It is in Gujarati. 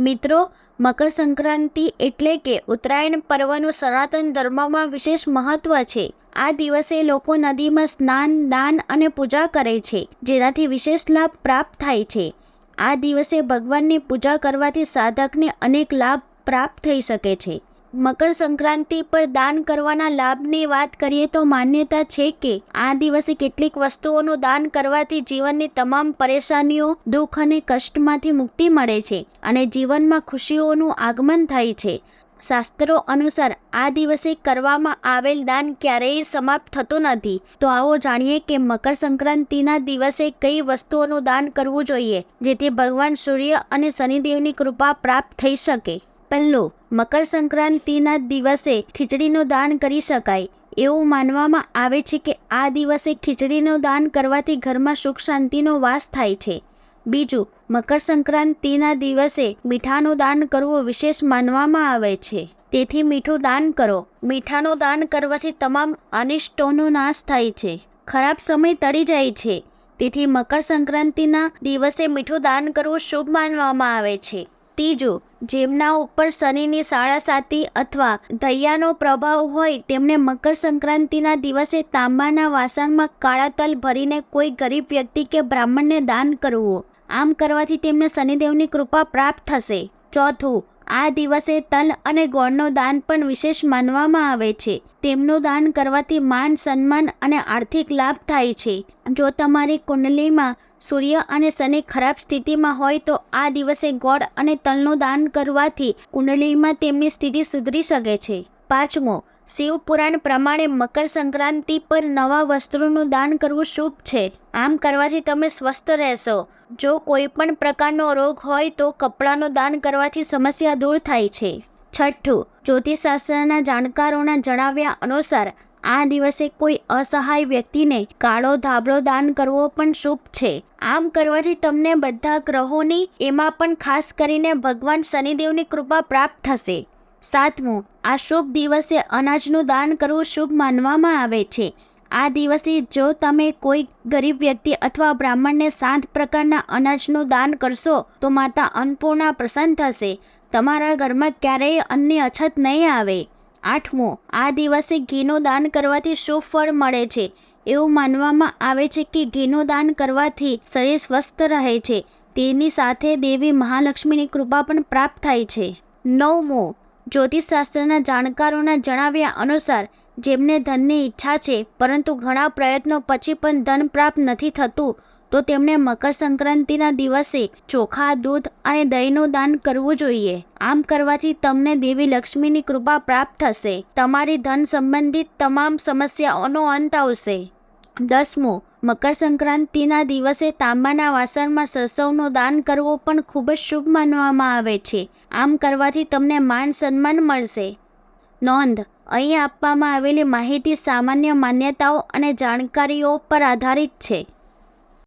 મિત્રો, મકર સંક્રાંતિ એટલે કે ઉત્તરાયણ પર્વનું સનાતન ધર્મમાં વિશેષ મહત્વ છે. આ દિવસે લોકો નદીમાં સ્નાન, દાન અને પૂજા કરે છે, જેનાથી વિશેષ લાભ પ્રાપ્ત થાય છે. આ દિવસે ભગવાનની પૂજા કરવાથી સાધકને અનેક લાભ પ્રાપ્ત થઈ શકે છે. મકર સંક્રાંતિ પર દાન કરવાના લાભની વાત કરીએ તો માન્યતા છે કે આ દિવસે કેટલીક વસ્તુઓનું દાન કરવાથી જીવનની તમામ પરેશાનીઓ, દુઃખ અને કષ્ટમાંથી મુક્તિ મળે છે અને જીવનમાં ખુશીઓનું આગમન થાય છે. શાસ્ત્રો અનુસાર આ દિવસે કરવામાં આવેલ દાન ક્યારેય સમાપ્ત થતું નથી. તો આવો જાણીએ કે મકર સંક્રાંતિના દિવસે કઈ વસ્તુઓનું દાન કરવું જોઈએ, જેથી ભગવાન સૂર્ય અને શનિદેવની કૃપા પ્રાપ્ત થઈ શકે. પહેલું મકર સંક્રાંતિના દિવસે ખીચડીનું દાન કરી શકાય. એવું માનવામાં આવે છે કે આ દિવસે ખીચડીનું દાન કરવાથી ઘરમાં સુખ શાંતિનો વાસ થાય છે. બીજું મકર સંક્રાંતિના દિવસે મીઠાનું દાન કરવું વિશેષ માનવામાં આવે છે. તેથી મીઠું દાન કરો. મીઠાનું દાન કરવાથી તમામ અનિષ્ટોનો નાશ થાય છે. ખરાબ સમય તળી જાય છે. તેથી મકર સંક્રાંતિના દિવસે મીઠું દાન કરવું શુભ માનવામાં આવે છે. ત્રીજું જેમના ઉપર શનિની સાડા સાતી અથવા દૈયાનો પ્રભાવ હોય, તેમને મકર સંક્રાંતિના દિવસે તાંબાના વાસણમાં કાળા તલ ભરીને કોઈ ગરીબ વ્યક્તિ કે બ્રાહ્મણને દાન કરવું. આમ કરવાથી તેમને શનિદેવની કૃપા પ્રાપ્ત થશે. ચોથું આ દિવસે તલ અને ગોળનું દાન પણ વિશેષ માનવામાં આવે છે. તેમનું દાન કરવાથી માન, સન્માન અને આર્થિક લાભ થાય છે. જો તમારી કુંડલીમાં સૂર્ય અને શનિ ખરાબ સ્થિતિમાં હોય તો આ દિવસે ગોળ અને તલનું દાન કરવાથી કુંડલીમાં તેમની સ્થિતિ સુધરી શકે છે. પાંચમો શિવ પુરાણ પ્રમાણે મકર સંક્રાંતિ પર નવા વસ્ત્રોનું દાન કરવું શુભ છે. આમ કરવાથી તમે સ્વસ્થ રહેશો. જો કોઈ પણ પ્રકારનો રોગ હોય તો કપડાનું દાન કરવાથી સમસ્યા દૂર થાય છે. છઠ્ઠું, જ્યોતિષશાસ્ત્રના જાણકારોના જણાવ્યા અનુસાર, આ દિવસે કોઈ અસહાય વ્યક્તિને કાળો ધાબળો દાન કરવો પણ શુભ છે. આમ કરવાથી તમને બધા ગ્રહોની, એમાં પણ ખાસ કરીને ભગવાન શનિદેવની કૃપા પ્રાપ્ત થશે. સાતમું, આ શુભ દિવસે અનાજનું દાન કરવું શુભ માનવામાં આવે છે. આ દિવસે જો તમે કોઈ ગરીબ વ્યક્તિ અથવા બ્રાહ્મણને સાત પ્રકારના અનાજનું દાન કરશો, તો માતા અન્નપૂર્ણા પ્રસન્ન થશે. તમારા ઘરમાં ક્યારેય અન્નની અછત નહીં આવે. આઠમું, આ દિવસે ઘીનું દાન કરવાથી શુભ ફળ મળે છે. એવું માનવામાં આવે છે કે ઘીનું દાન કરવાથી શરીર સ્વસ્થ રહે છે. તેની સાથે દેવી મહાલક્ષ્મીની કૃપા પણ પ્રાપ્ત થાય છે. નવમું જ્યોતિષશાસ્ત્રના જાણકારોના જણાવ્યા અનુસાર, જેમને ધનની ઈચ્છા છે, પરંતુ ઘણા પ્રયત્નો પછી પણ ધન પ્રાપ્ત નથી થતું, તો તેમણે મકર સંક્રાંતિના દિવસે ચોખા, દૂધ અને દહીંનું દાન કરવું જોઈએ. આમ કરવાથી તમને દેવી લક્ષ્મીની કૃપા પ્રાપ્ત થશે. તમારી ધન સંબંધિત તમામ સમસ્યાઓનો અંત આવશે. દસમું મકર સંક્રાંતિના દિવસે તાંબાના વાસણમાં સરસવનું દાન કરવું પણ ખૂબ જ શુભ માનવામાં આવે છે. આમ કરવાથી તમને માન સન્માન મળશે. નોંધ, અહીં આપવામાં આવેલી માહિતી સામાન્ય માન્યતાઓ અને જાણકારીઓ પર આધારિત છે.